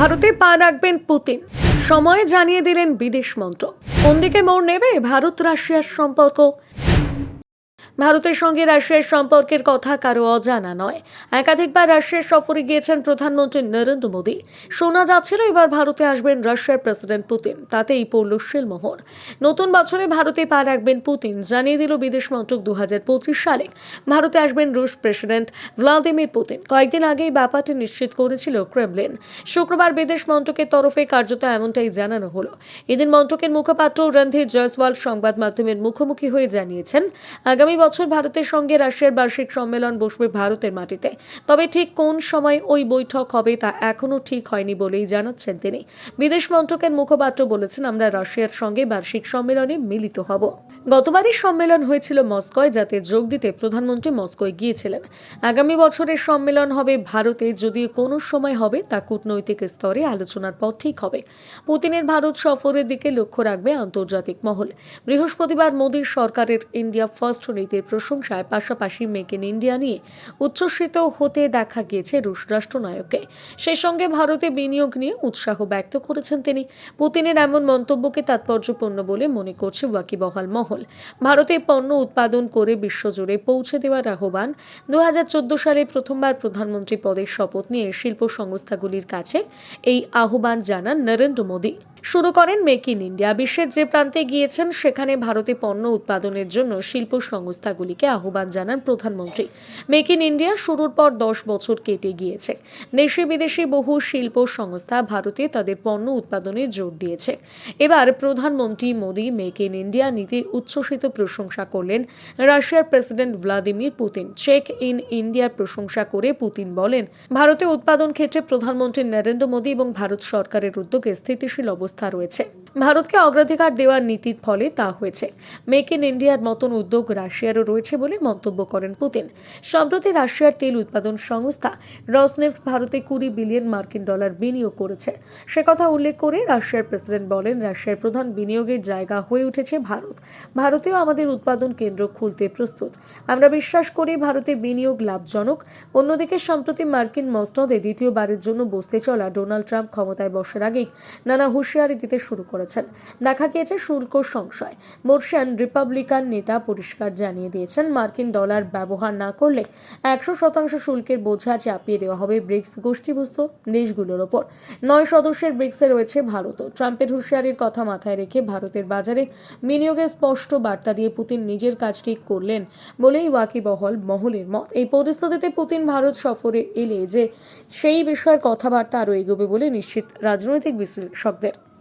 ভারতে পা রাখবেন পুতিন। সময় জানিয়ে দিলেন বিদেশ মন্ত্রক। কোন দিকে মোড় নেবে ভারত রাশিয়ার সম্পর্ক? ভারতের সঙ্গে রাশিয়ার সম্পর্কের কথা কারও অজানা নয়। একাধিকবার রাশিয়ার সফরে গিয়েছেন প্রধানমন্ত্রী নরেন্দ্র মোদী। শোনা যাচ্ছিল এবার ভারতে আসবেন রাশিয়ার প্রেসিডেন্ট পুতিন। তাতেই পড়ল শিলমোহর। নতুন বছরে ভারতে পা রাখবেন পুতিন, জানিয়ে দিল বিদেশ মন্ত্রক দু সালে। ভারতে আসবেন রুশ প্রেসিডেন্ট ভ্লাদিমির পুতিন। কয়েকদিন আগেই ব্যাপারটি নিশ্চিত করেছিল ক্রেমলিন। শুক্রবার বিদেশ মন্ত্রকের তরফে কার্যত এমনটাই জানানো হলো। এদিন মন্ত্রকের মুখপাত্র রণধীর জয়সওয়াল সংবাদ মাধ্যমের মুখোমুখি হয়ে জানিয়েছেন, আগামী বছর ভারতের সঙ্গে রাশিয়ার বার্ষিক সম্মেলন বসবে ভারতের মাটিতে। তবে ঠিক কোন সময় ওই বৈঠক হবে তা এখনও ঠিক হয়নি বলেই জানাচ্ছেন তিনি। বিদেশ মন্ত্রকের মুখপাত্র বলেছেন, আমরা রাশিয়ার সঙ্গে বার্ষিক সম্মেলনে মিলিত হব। গতবারই সম্মেলন হয়েছিল মস্কোয়, যাতে যোগ দিতে প্রধানমন্ত্রী মস্কোয় গিয়েছিলেন। আগামী বছরের সম্মেলন হবে ভারতে, যদিও কোনো সময় হবে তা কূটনৈতিক স্তরে আলোচনার পর ঠিক হবে। পুতিনের ভারত সফরের দিকে লক্ষ্য রাখবে আন্তর্জাতিক মহল। বৃহস্পতিবার মোদীর সরকারের ইন্ডিয়া ফার্স্ট নীতির প্রশংসায় পাশাপাশি মেক ইন ইন্ডিয়া নিয়ে উচ্ছ্বসিত হতে দেখা গিয়েছে রুশ রাষ্ট্রনায়ককে। সেই সঙ্গে ভারতে বিনিয়োগ নিয়ে উৎসাহ ব্যক্ত করেছেন তিনি। পুতিনের এমন মন্তব্যকে তাৎপর্যপূর্ণ বলে মনে করছে ওয়াকিবহাল মহল। ভারতে পণ্য উৎপাদন করে বিশ্বজুড়ে পৌঁছে দেওয়ার আহ্বান। দু হাজার চোদ্দ সালে প্রথমবার প্রধানমন্ত্রী পদের শপথ নিয়ে শিল্প সংস্থাগুলির কাছে এই আহ্বান জানান নরেন্দ্র মোদী। শুরু করেন মেক ইন ইন্ডিয়া। বিশ্বের যে প্রান্তে গিয়েছেন, সেখানে ভারতে পণ্য উৎপাদনের জন্য শিল্প সংস্থাগুলিকে আহ্বান জানান প্রধানমন্ত্রী। মেক ইন ইন্ডিয়া শুরুর পর দশ বছর কেটে গিয়েছে। দেশে বিদেশে বহু শিল্প সংস্থা ভারতে তাদের পণ্য উৎপাদনে জোর দিয়েছে। এবার প্রধানমন্ত্রী মোদী মেক ইন ইন্ডিয়া নীতির উচ্ছ্বসিত প্রশংসা করলেন রাশিয়ার president Vladimir Putin. Check in ইন্ডিয়ার প্রশংসা করে পুতিন বলেন, ভারতে উৎপাদন ক্ষেত্রে প্রধানমন্ত্রী নরেন্দ্র মোদী এবং ভারত সরকারের উদ্যোগে স্থিতিশীল অবস্থা রয়েছে ভারতকে অগ্রাধিকার দেওয়ার নীতির ফলে তা হয়েছে। মেক ইন ইন্ডিয়ার মতন উদ্যোগ রাশিয়ারও রয়েছে বলে মন্তব্য করেন পুতিন। সম্প্রতি রাশিয়ার তেল উৎপাদন সংস্থা রসনেফট ভারতে কুড়ি বিলিয়ন মার্কিন ডলার বিনিয়োগ করেছে। সে কথা উল্লেখ করে রাশিয়ার প্রেসিডেন্ট বলেন, রাশিয়ার প্রধান বিনিয়োগের জায়গা হয়ে উঠেছে ভারত। ভারতেও আমাদের উৎপাদন কেন্দ্র খুলতে প্রস্তুত। আমরা বিশ্বাস করি ভারতে বিনিয়োগ লাভজনক। অন্যদিকে, সম্প্রতি মার্কিন মসনদে দ্বিতীয়বারের জন্য বসতে চলা ডোনাল্ড ট্রাম্প ক্ষমতায় বসার আগেই নানা হুঁশিয়ারি দিতে শুরু করেছেন। দেখা গিয়েছে শুল্ক সংশয়। বর্ষিয়ান রিপাবলিকান নেতা পরিষ্কার জানিয়ে দিয়েছেন, মার্কিন ডলার ব্যবহার না করলে একশো শতাংশ শুল্কের বোঝা চাপিয়ে দেওয়া হবে ব্রিক্স গোষ্ঠীভুক্ত দেশগুলোর ওপর। নয় সদস্যের ব্রিক্সে রয়েছে ভারতও ট্রাম্পের হুঁশিয়ারির কথা মাথায় রেখে ভারতের বাজারে বিনিয়োগের স্পষ্ট বার্তা দিয়ে পুতিন নিজের কাজটি করলেন বলেই ওয়াকিবহল মহলের মত। এই পরিস্থিতিতে পুতিন ভারত সফরে এলে যে সেই বিষয়ের কথাবার্তা আরও এগোবে বলে নিশ্চিত রাজনৈতিক বিশ্লেষকদের।